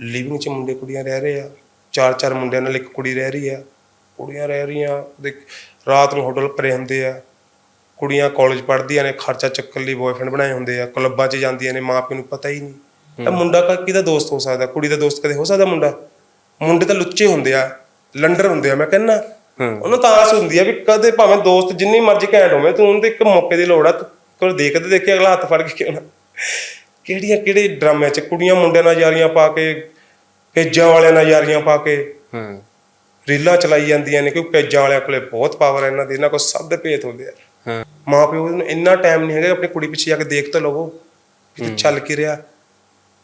Living 'ਚ ਮੁੰਡੇ ਕੁੜੀਆਂ ਰਹਿ ਰਹੇ ਆ ਚਾਰ ਚਾਰ ਮੁੰਡਿਆਂ ਨਾਲ ਇੱਕ ਕੁੜੀ ਰਹਿ ਰਹੀ ਆ ਕੁੜੀਆਂ ਰਹਿ ਰਹੀਆਂ ਦੇਖ ਰਾਤ ਨੂੰ ਹੋਟਲ ਭਰੇ ਹੁੰਦੇ ਆ ਕੁੜੀਆਂ ਕਾਲਜ ਪੜ੍ਹਦੀਆਂ ਨੇ ਖਰਚਾ ਚੱਕਣ ਲਈ ਬॉयਫ੍ਰੈਂਡ ਬਣਾਏ ਹੁੰਦੇ ਆ ਕਲੱਬਾਂ 'ਚ ਜਾਂਦੀਆਂ ਨੇ ਮਾਪਿਆਂ ਨੂੰ ਪਤਾ ਹੀ ਨਹੀਂ। ਤਾਂ ਮੁੰਡਾ ਕਿਹਦਾ ਦੋਸਤ ਹੋ ਸਕਦਾ? ਕੁੜੀ ਦਾ ਦੋਸਤ ਕਦੇ ਹੋ ਸਕਦਾ ਮੁੰਡਾ? ਮੁੰਡੇ ਤਾਂ ਲੁੱਚੇ ਹੁੰਦੇ ਆ ਲੰਡਰ ਹੁੰਦੇ ਆ ਮੈਂ ਕਹਿੰਨਾ ਉਹਨੂੰ ਤਾਂ ਆਸ ਹੁੰਦੀ ਆ ਵੀ ਕਦੇ ਭਾਵੇਂ ਦੋਸਤ ਜਿੰਨੀ ਮਰਜ਼ੀ ਘੈਂਟ ਹੋਵੇ ਤੂੰ ਉਹਨੂੰ ਤੇ ਇੱਕ ਮੌਕੇ ਦੀ ਲੋੜ ਆ ਤੂੰ ਕੋਲ ਦੇਖਦੇ ਦੇਖੇ ਅਗਲਾ ਹੱਥ ਫੜ ਕੇ ਕਿਉਂ ਨਾ ਕਿਹੜੀਆਂ ਕਿਹੜੇ ਡਰਾਮਿਆਂ 'ਚ? ਕੁੜੀਆਂ ਮੁੰਡਿਆਂ ਨਾਲ ਯਾਰੀਆਂ ਪਾ ਕੇ ਪੇਜਾਂ ਵਾਲਿਆਂ ਨਾਲ ਯਾਰੀਆਂ ਪਾ ਕੇ ਹੂੰ। ਰੀਲਾਂ ਚਲਾਈ ਜਾਂਦੀਆਂ ਨੇ ਕਿਉਂਕਿ ਪੇਜਾਂ ਵਾਲਿਆਂ ਕੋਲੇ ਬਹੁਤ ਪਾਵਰ ਹੈ ਇਹਨਾਂ ਦੇ ਇਹਨਾਂ ਕੋਲ ਸਭ ਦੇ ਭੇਤ ਹੁੰਦੇ ਆ। ਹਾਂ। ਮਾਂ ਪਿਓ ਨੂੰ ਇੰਨਾ ਟਾਈਮ ਨਹੀਂ ਹੈਗਾ ਆਪਣੀ ਕੁੜੀ ਪਿੱਛੇ ਜਾ ਕੇ ਦੇਖ ਤਾਂ ਲਵੋ ਕਿ ਚੱਲ ਕੀ ਰਿਹਾ।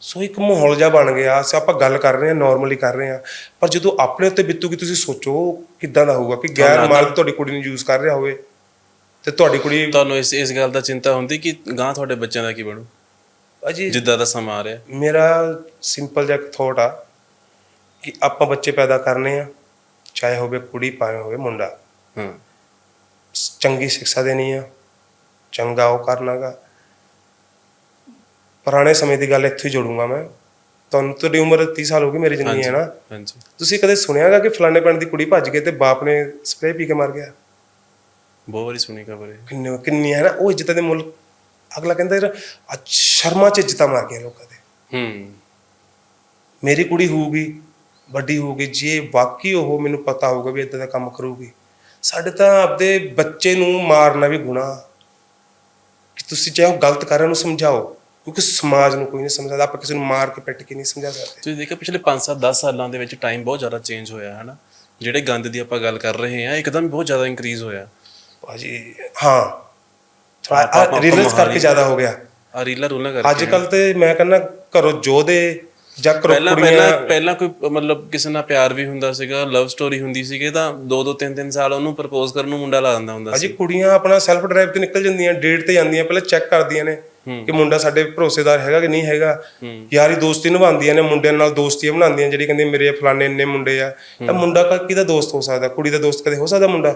ਸੋ ਇੱਕ ਮਾਹੌਲ ਜਿਹਾ ਬਣ ਗਿਆ ਸੇ ਆਪਾਂ ਗੱਲ ਕਰ ਰਹੇ ਹਾਂ ਨਾਰਮਲੀ ਕਰ ਰਹੇ ਹਾਂ। ਪਰ ਜਦੋਂ ਆਪਣੇ ਉੱਤੇ ਬਿੱਤੂਗੀ ਤੁਸੀਂ ਸੋਚੋ ਕਿੱਦਾਂ ਦਾ ਹੋਊਗਾ ਕਿ ਗੈਰ ਮਾਲਕ ਤੁਹਾਡੀ ਕੁੜੀ ਨੂੰ ਯੂਜ਼ ਕਰ ਰਿਹਾ ਹੋਵੇ ਤੇ ਤੁਹਾਡੀ ਕੁੜੀ ਤੁਹਾਨੂੰ ਇਸ ਇਸ ਗੱਲ ਦਾ ਚਿੰਤਾ ਹੁੰਦੀ ਕਿ ਗਾਂ ਤੁਹਾਡੇ ਬੱਚਿਆਂ ਦਾ ਕੀ ਬਣੂ? ਅਜੀ ਜਿੱਦਾਂ ਦਾ ਸਮਾਂ ਆ ਰਿਹਾ। ਮੇਰਾ ਸਿੰਪਲ ਜਿਹਾ ਥੋਟ ਆ ਕਿ ਆਪਾਂ ਬੱਚੇ ਪੈਦਾ ਕਰਨੇ ਆ ਚਾਹੇ ਹੋਵੇ ਕੁੜੀ ਭਾਵੇਂ ਹੋਵੇ ਮੁੰਡਾ। ਹਾਂ। ਚੰਗੀ ਸਿੱਖਿਆ ਦੇਣੀ ਆ ਚੰਗਾ ਉਹ ਕਰਨਾਗਾ ਪੁਰਾਣੇ ਸਮੇਂ ਦੀ ਗੱਲ ਇੱਥੇ ਜੋੜੂੰਗਾ ਮੈਂ। ਤੁਹਾਨੂੰ ਤੁਹਾਡੀ ਉਮਰ 30 ਸਾਲ ਹੋ ਗਈ ਮੇਰੀ ਜਿੰਨੀ ਹੈ ਨਾ। ਹਾਂਜੀ ਤੁਸੀਂ ਕਦੇ ਸੁਣਿਆਗਾ ਕਿ ਫਲਾਣੇ ਪਿੰਡ ਦੀ ਕੁੜੀ ਭੱਜ ਗਈ ਤੇ ਬਾਪ ਨੇ ਸਪਰੇਅ ਪੀ ਕੇ ਮਰ ਗਿਆ? ਬਹੁਤ ਵਾਰੀ ਸੁਣੀ ਖਬਰ ਹੈ ਕਿੰਨੇ ਕਿੰਨੀ ਹੈ ਨਾ ਉਹ ਇੱਜ਼ਤ ਦੇ ਮੁੱਲ। ਅਗਲਾ ਕਹਿੰਦਾ ਯਾਰ ਅੱਜ ਸ਼ਰਮਾ ਚ ਇੱਜ਼ਤਾਂ ਮਾਰ ਗਈਆਂ ਲੋਕਾਂ ਦੇ। ਹੂੰ। ਮੇਰੀ ਕੁੜੀ ਹੋਊਗੀ ਵੱਡੀ ਹੋਊਗੀ ਜੇ ਵਾਕਈ ਉਹ ਮੈਨੂੰ ਪਤਾ ਹੋਊਗਾ ਵੀ ਇਦਾਂ ਦਾ ਕੰਮ ਕਰੂਗੀ ਸਾਡੇ ਤਾਂ ਆਪਦੇ ਬੱਚੇ ਨੂੰ ਮਾਰਨਾ ਵੀ ਗੁਨਾਹ। ਕਿ ਤੁਸੀਂ ਚਾਹੇ ਉਹ ਗਲਤ ਕਰ ਰਹੇ ਉਹਨੂੰ ਸਮਝਾਓ ਕਿਉਂਕਿ ਸਮਾਜ ਨੂੰ ਕੋਈ ਨਹੀਂ ਸਮਝਦਾ ਆਪਾਂ ਕਿਸੇ ਨੂੰ ਮਾਰ ਕੇ ਪਿੱਟ ਕੇ ਨਹੀਂ ਸਮਝਾ ਸਕਦੇ। ਤੁਸੀਂ ਦੇਖਿਆ ਪਿਛਲੇ 5-7 10 ਸਾਲਾਂ ਦੇ ਵਿੱਚ ਟਾਈਮ ਬਹੁਤ ਜ਼ਿਆਦਾ ਚੇਂਜ ਹੋਇਆ ਹੈ ਨਾ ਜਿਹੜੇ ਗੰਦ ਦੀ ਆਪਾਂ ਗੱਲ ਕਰ ਰਹੇ ਹਾਂ ਇੱਕਦਮ ਬਹੁਤ ਜ਼ਿਆਦਾ ਇੰਕਰੀਜ਼ ਹੋਇਆ। ਭਾਜੀ ਹਾਂ ਥੋੜਾ ਰੀਲਸ ਕਰਕੇ ਜ਼ਿਆਦਾ ਹੋ ਗਿਆ। ਆ ਰੀਲਾਂ ਰੂਲਾਂ ਕਰਕੇ ਅੱਜ ਕੱਲ ਤੇ ਮੈਂ ਕਹਿੰਦਾ ਘਰੋਂ ਜੋਦੇ ਜਾਂ ਘਰੋਂ ਪਹਿਲਾਂ ਕੁੜੀਆਂ ਪਹਿਲਾਂ ਪਹਿਲਾਂ ਕੋਈ ਮਤਲਬ ਕਿਸੇ ਨਾਲ ਪਿਆਰ ਵੀ ਹੁੰਦਾ ਸੀਗਾ ਲਵ ਸਟੋਰੀ ਹੁੰਦੀ ਸੀਗੀ ਤਾਂ 2-2 3-3 ਸਾਲ ਉਹਨੂੰ ਪ੍ਰਪੋਜ਼ ਕਰਨ ਨੂੰ ਮੁੰਡਾ ਲਾ ਦਿੰਦਾ ਹੁੰਦਾ ਸੀ। ਅਜੀ ਕੁੜੀਆਂ ਆਪਣਾ ਸੈਲਫ ਡਰਾਈਵ ਤੇ ਨਿਕਲ ਜਾਂਦੀਆਂ ਡੇਟ ਤੇ ਜਾਂਦੀਆਂ ਪਹਿਲਾਂ ਚੈੱਕ ਕਰਦੀਆਂ ਨੇ ਕਿ ਮੁੰਡਾ ਸਾਡੇ ਭਰੋਸੇਦਾਰ ਹੈਗਾ ਕਿ ਨਹੀਂ ਹੈਗਾ। ਯਾਰੀ ਦੋਸਤੀ ਨਿਭਾਉਂਦੀਆਂ ਨੇ ਮੁੰਡਿਆਂ ਨਾਲ ਦੋਸਤੀਆਂ ਬਣਾਉਂਦੀਆਂ ਜਿਹੜੀ ਕਹਿੰਦੀ ਮੇਰੇ ਫਲਾਣੇ ਇੰਨੇ ਮੁੰਡੇ ਆ। ਤਾਂ ਮੁੰਡਾ ਕਾ ਕਿਹਦਾ ਦੋਸਤ ਹੋ ਸਕਦਾ? ਕੁੜੀ ਦਾ ਦੋਸਤ ਕਦੇ ਹੋ ਸਕਦਾ ਮੁੰਡਾ?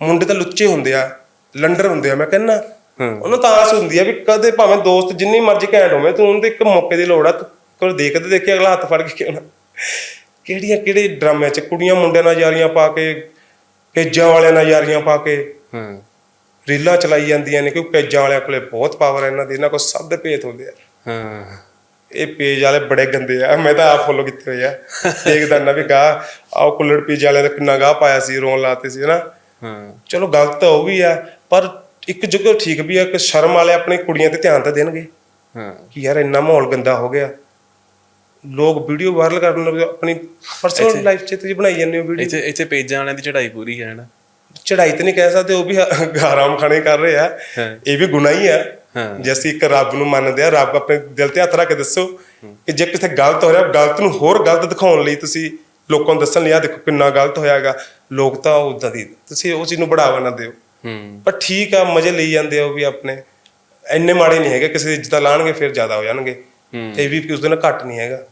ਮੁੰਡੇ ਤਾਂ ਲੁੱਚੇ ਹੁੰਦੇ ਆ ਲੰਡਰ ਹੁੰਦੇ ਆ ਮੈਂ ਕਹਿੰਨਾ ਉਹਨੂੰ ਤਾਂ ਆਸ ਹੁੰਦੀ ਆ ਵੀ ਕਦੇ ਭਾਵੇਂ ਦੋਸਤ ਜਿੰਨੀ ਮਰਜ਼ੀ ਘੈਂਟ ਹੋਵੇ ਤੂੰ ਉਹਨੂੰ ਤੇ ਇੱਕ ਮੌਕੇ ਦੀ ਲੋੜ ਆ ਤੂੰ ਕੋਲ ਦੇਖਦੇ ਦੇਖੇ ਅਗਲਾ ਹੱਥ ਫੜ ਕੇ ਕਿਉਂ ਨਾ। ਕਿਹੜੀਆਂ ਕਿਹੜੇ ਡਰਾਮਿਆਂ 'ਚ ਕੁੜੀਆਂ ਮੁੰਡਿਆਂ ਨਾਲ ਯਾਰੀਆਂ ਪਾ ਕੇ ਪੇਜਾਂ ਵਾਲਿਆਂ ਨਾਲ ਯਾਰੀਆਂ ਪਾ ਕੇ ਹਾਂ। ਰੀਲਾਂ ਚਲਾਈ ਜਾਂਦੀਆਂ ਨੇ ਕਿਉਂਕਿ ਪੇਜਾਂ ਵਾਲਿਆਂ ਕੋਲੇ ਬਹੁਤ ਪਾਵਰ ਹੈ ਇਹਨਾਂ ਦੇ ਇਹਨਾਂ ਕੋਲ ਸਭ ਦੇ ਭੇਤ ਹੁੰਦੇ ਆ। ਹਾਂ। ਇਹ ਪੇਜ ਵਾਲੇ ਬੜੇ ਗੰਦੇ ਆ ਮੈਂ ਤਾਂ ਆਪ ਫੋਲੋ ਕੀਤੇ ਹੋਏ ਆ। ਦੇਖਦਾ ਨਾ ਵੀ ਗਾਹ ਆਹ ਕੁੱਲੜ ਪੇਜ ਵਾਲਿਆਂ ਦਾ ਕਿੰਨਾ ਗਾਹ ਪਾਇਆ ਸੀ ਰੋਣ ਲਾਤੇ ਸੀ ਹਨਾ? ਹਾਂ। ਚਲੋ ਗਲਤ ਤਾਂ ਉਹ ਵੀ ਆ ਪਰ ਇੱਕ ਜਗ੍ਹਾ ਠੀਕ ਵੀ ਆ ਕਿ ਸ਼ਰਮ ਵਾਲੇ ਆਪਣੀ ਕੁੜੀਆਂ ਤੇ ਧਿਆਨ ਤਾਂ ਦੇਣਗੇ। ਹਾਂ। ਕਿ ਯਾਰ ਇੰਨਾ ਮਾਹੌਲ ਗੰਦਾ ਹੋ ਗਿਆ। ਲੋਕ ਵੀਡੀਓ ਵਾਇਰਲ ਕਰਨ ਲੱਗੇ ਆਪਣੀ ਪਰਸਨਲ ਲਾਈਫ 'ਚ ਤੇ ਬਣਾਈ ਜਾਂਦੇ ਹੋ ਵੀਡੀਓ। ਇੱਥੇ ਇੱਥੇ ਪੇਜਾਂ ਵਾਲਿਆਂ ਦੀ ਚੜ੍ਹਾਈ ਪੂਰੀ ਹੈ ਨਾ। ਚੜਾਈ ਤੇ ਨਹੀਂ ਕਹਿ ਸਕਦੇ ਉਹ ਵੀ ਆਰਾਮ ਖਾਣੇ ਕਰ ਰਹੇ ਆ। ਇਹ ਵੀ ਗੁਨਾਹ ਹੀ। ਆ। ਜੇ ਅਸੀਂ ਇੱਕ ਰੱਬ ਨੂੰ ਮੰਨਦੇ ਆ ਰੱਬ ਆਪਣੇ ਦਿਲ ਤੇ ਹੱਥ ਰੱਖ ਕੇ ਦੱਸੋ ਕਿ ਜੇ ਕਿਤੇ ਗਲਤ ਹੋ ਰਿਹਾ ਗਲਤ ਨੂੰ ਹੋਰ ਗਲਤ ਦਿਖਾਉਣ ਲਈ ਤੁਸੀਂ ਲੋਕਾਂ ਨੂੰ ਦੱਸਣ ਲਈ ਆ ਦੇਖੋ ਕਿੰਨਾ ਗਲਤ ਹੋਇਆਗਾ। ਲੋਕ ਤਾਂ ਉਦਾਂ ਦੀ ਤੁਸੀਂ ਉਸ ਚੀਜ਼ ਨੂੰ ਬੜਾਵਾ ਨਾ ਦਿਓ। ਹੂੰ। ਪਰ ਠੀਕ ਆ ਮਜ਼ੇ ਲਈ ਜਾਂਦੇ ਆ ਉਹ ਵੀ ਆਪਣੇ। ਇੰਨੇ ਮਾੜੇ ਨਹੀਂ ਹੈਗੇ ਕਿਸੇ ਦੀ ਇੱਜ਼ਤ ਲਾਣਗੇ ਫਿਰ ਜ਼ਿਆਦਾ ਹੋ ਜਾਣਗੇ। ਇਹ ਵੀ ਉਸ ਦਿਨ ਘੱਟ ਨਹੀਂ ਹੈਗਾ।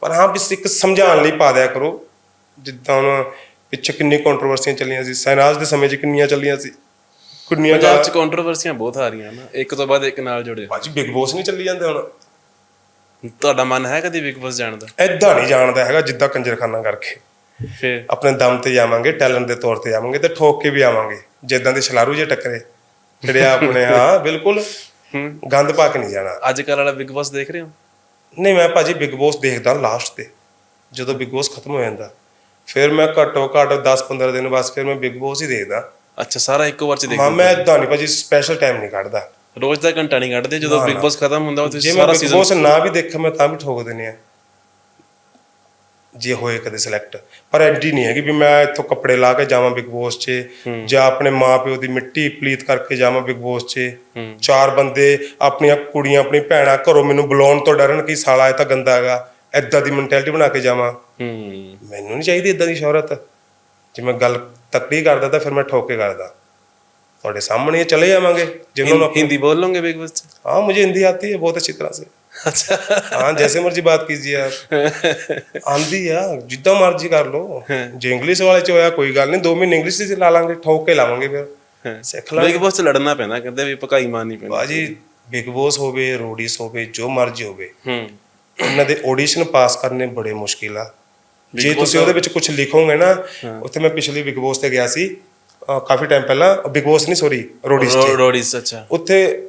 ਪਰ ਹਾਂ ਵੀ ਇੱਕ ਸਮਝਾਉਣ ਲਈ ਪਾ ਦਿਆ ਕਰੋ। ਜਿੱਦਾਂ ਹੁਣ ਪਿੱਛੇ ਕਿੰਨੀ ਕੰਟਰੋਵਰਸੀਆਂ ਚੱਲੀਆਂ ਸੀ। ਸੈਨਾਜ ਦੇ ਸਮੇਂ 'ਚ ਕਿੰਨੀਆਂ ਚੱਲੀਆਂ ਸੀ। ਕਿੰਨੀਆਂ ਪੰਜਾਬ 'ਚ ਕੰਟਰੋਵਰਸੀਆਂ ਬਹੁਤ ਆ ਰਹੀਆਂ ਨਾ। ਇੱਕ ਤੋਂ ਬਾਅਦ ਇੱਕ ਨਾਲ ਜੁੜੇ। ਬਾਜੀ ਬਿਗ ਬੋਸ ਨਹੀਂ ਚੱਲੀ ਜਾਂਦੇ ਹੁਣ। ਤੁਹਾਡਾ ਮਨ ਹੈ ਕਦੀ ਬਿਗ ਬੋਸ ਜਾਣ ਦਾ? ਐਦਾਂ ਨਹੀਂ ਜਾਣਦਾ ਹੈਗਾ ਜਿੱਦਾਂ ਕੰਜਰਖਾਨਾ ਕਰਕੇ। ਫਿਰ? ਆਪਣੇ ਦਮ ਤੇ ਜਾਵਾਂਗੇ ਟੈਲੈਂਟ ਦੇ ਤੌਰ ਤੇ ਜਾਵਾਂਗੇ ਤੇ ਠੋਕ ਕੇ ਵੀ ਆਵਾਂਗੇ ਜਿੱਦਾਂ ਦੇ ਛਲਾਰੂ ਜੇ ਟੱਕਰੇ। ਜਿਹੜੇ ਆ ਆਪਣੇ ਹਾਂ ਬਿਲਕੁਲ। ਗੰਦ ਪਾ ਕੇ ਨਹੀਂ ਜਾਣਾ। ਅੱਜ ਕੱਲ ਵਾਲਾ ਬਿਗ ਬੋਸ ਦੇਖ ਰਹੇ ਹੋ? ਨਹੀਂ ਮੈਂ ਭਾਜੀ ਬਿਗ ਬੋਸ ਦੇਖਦਾ ਲਾਸਟ ਤੇ ਜਦੋਂ ਬਿਗ ਬੋਸ ਖਤਮ ਹੋ ਜਾਂਦਾ। ਫਿਰ ਮੈਂ ਘੱਟੋ ਘੱਟ 10-15 ਦਿਨ ਬਾਅਦ ਫਿਰ ਮੈਂ ਬਿਗ ਬੋਸ ਹੀ ਦੇਖਦਾ। ਅੱਛਾ ਸਾਰਾ ਇੱਕੋ ਵਾਰ ਚ ਦੇਖ ਹਾਂ ਮੈਂ ਇਦਾਂ ਨਹੀਂ ਭਾਜੀ ਸਪੈਸ਼ਲ ਟਾਈਮ ਨਹੀਂ ਕੱਢਦਾ। ਰੋਜ਼ ਦਾ ਘੰਟਾ ਨਹੀਂ ਕੱਢਦੇ ਜਦੋਂ ਬਿਗ ਬੋਸ ਖਤਮ ਹੁੰਦਾ ਉਹ ਜੇ ਤੁਸੀਂ ਮੈਂ ਸਾਰਾ ਬਿਗ ਸੀਜ਼ਨ ਬੋਸ ਨਾ ਵੀ ਦੇਖਾਂ ਮੈਂ ਤਾਂ ਵੀ ਠੋਕ ਦਿੰਨੇ ਆ। ਜੇ ਹੋਏ ਕਦੇ ਸਿਲੈਕਟ ਪਰ ਐਡੀ ਨਹੀਂ ਹੈਗੀ ਵੀ ਮੈਂ ਇੱਥੋਂ ਕੱਪੜੇ ਲਾ ਕੇ ਜਾਵਾਂ ਬਿਗ ਬੋਸ 'ਚ ਜਾਂ ਆਪਣੇ ਮਾਪਿਓ ਦੀ ਮਿੱਟੀ ਪਲੀਤ ਕਰਕੇ ਜਾਵਾਂ ਬਿਗ ਬੋਸ 'ਚ। ਚਾਰ ਬੰਦੇ ਆਪਣੀਆਂ ਕੁੜੀਆਂ ਆਪਣੀ ਭੈਣਾਂ ਘਰੋਂ ਮੈਨੂੰ ਬੁਲਾਉਣ ਤੋਂ ਡਰਨ ਕਿ ਸਾਲਾ ਇਹ ਤਾਂ ਗੰਦਾ ਹੈਗਾ ਐਦਾਂ ਦੀ ਮੈਂਟੈਲਿਟੀ ਬਣਾ ਕੇ ਜਾਵਾਂ। ਮੈਨੂੰ ਨਹੀਂ ਚਾਹੀਦੀ ਐਦਾਂ ਦੀ ਸ਼ੋਹਰਤ। ਜੇ ਮੈਂ ਗੱਲ ਤਕੜੀ ਕਰਦਾ ਤਾਂ ਫਿਰ ਮੈਂ ਠੋਕ ਕੇ ਕਰਦਾ। ਤੁਹਾਡੇ ਸਾਹਮਣੇ ਚਲੇ ਜਾਵਾਂਗੇ ਜਿਨ੍ਹਾਂ ਨੂੰ ਹਿੰਦੀ ਬੋਲ ਲੋਗੇ ਬਿਗ ਬੋਸ ਹਾਂ ਮੈਨੂੰ ਹਿੰਦੀ ਆਤੀ ਹੈ ਬਹੁਤ ਅੱਛੀ ਤਰ੍ਹਾਂ ਸੇ। अच्छा हाँ जैसे मर्जी बात कीजिए आप आंदी है जितना मर्जी कर लो जे इंग्लिश वाले ਚ ਹੋਇਆ ਕੋਈ ਗੱਲ ਨਹੀਂ 2 ਮਹੀਨੇ ਇੰਗਲਿਸ਼ ਚ ਲਾ ਲਾਂਗੇ ਠੋਕ ਕੇ ਲਾਵਾਂਗੇ ਫਿਰ ਸਿੱਖ ਲਾ ਬਿਗ ਬੋਸ ਚ ਲੜਨਾ ਪੈਂਦਾ ਕਹਿੰਦੇ ਵੀ ਪਕਾਈ ਮਾਰਨੀ ਪੈਂਦੀ ਬਾਜੀ ਬਿਗ ਬੋਸ ਹੋਵੇ ਰੋਡੀਸ ਹੋਵੇ ਜੋ ਮਰਜੀ ਹੋਵੇ ਹੂੰ ਇਹਨਾਂ ਦੇ ਆਡੀਸ਼ਨ ਪਾਸ ਕਰਨੇ ਬੜੇ ਮੁਸ਼ਕਿਲ ਆ ਜੇ Big Boss ਤੁਸੀਂ ਉਹਦੇ ਵਿੱਚ ਕੁਝ ਲਿਖੋਗੇ ਨਾ ਉੱਥੇ ਮੈਂ ਪਿਛਲੀ ਬਿਗ ਬੋਸ ਤੇ ਗਿਆ ਸੀ ਅਹ ਕਾਫੀ ਟਾਈਮ ਪਹਿਲਾਂ ਬਿਗ ਬੋਸ ਨਹੀਂ ਸੋਰੀ ਰੋਡੀਸ 'ਚ ਰੋਡੀਸ ਅੱਛਾ ਉੱਥੇ